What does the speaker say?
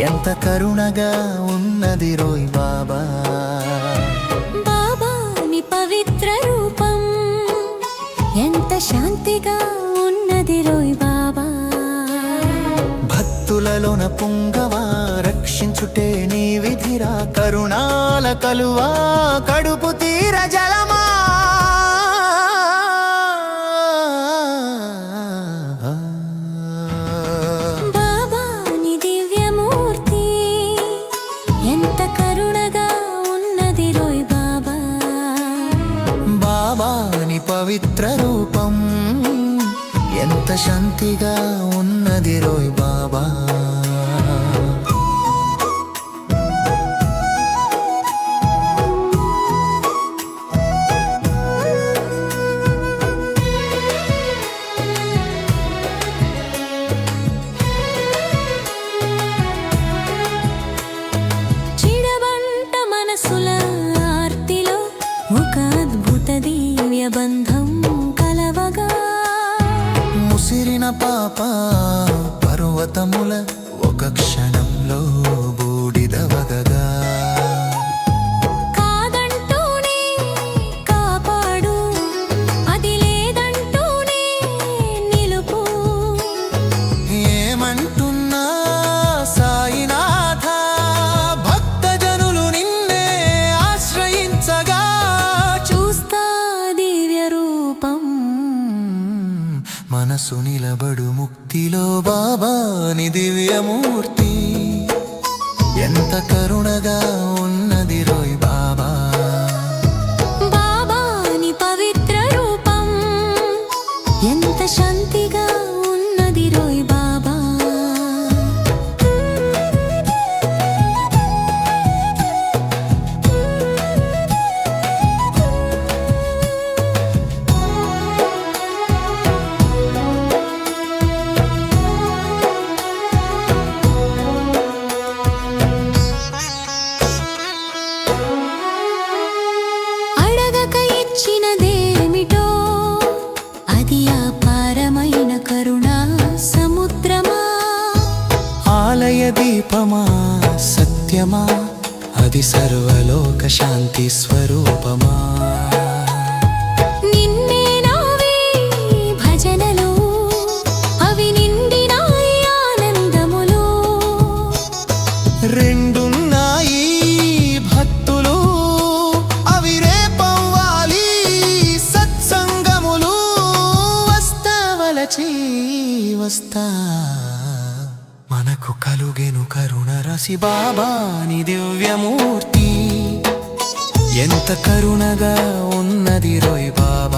ఎంత కరుణగా ఉన్నది రోయ్ బాబా. బాబా నీ పవిత్ర రూపం ఎంత శాంతిగా ఉన్నది రోయ్ బాబా. భక్తులలోన పుంగవా రక్షించుటే నీ విధిరా. కరుణాల కలువా కడుపు తీర జలమా. పవిత్ర రూపం. ఎంత శాంతిగా ఉన్నది రోయ్ బాబా. అద్భుత దివ్య బంధం కలవగా. ముసిరిన పాప పర్వతముల ఒక క్షణంలో మనసు నిలబడు ముక్తిలో బాబాని దివ్యమూర్తి. ఎంత కరుణగా ఉన్నది రోజు ఆలయ దీపమా సత్యమా? అది సర్వలోక శాంతి స్వరూపమా? రెండున్నాయి భక్తులు అవి రేపవ్వాలి సత్సంగములు. వస్తావలచి వస్తా మనకు కలుగెను కరుణ రసి బాబాని దివ్యమూర్తి. ఎంత కరుణగా ఉన్నది రోయ్ బాబా.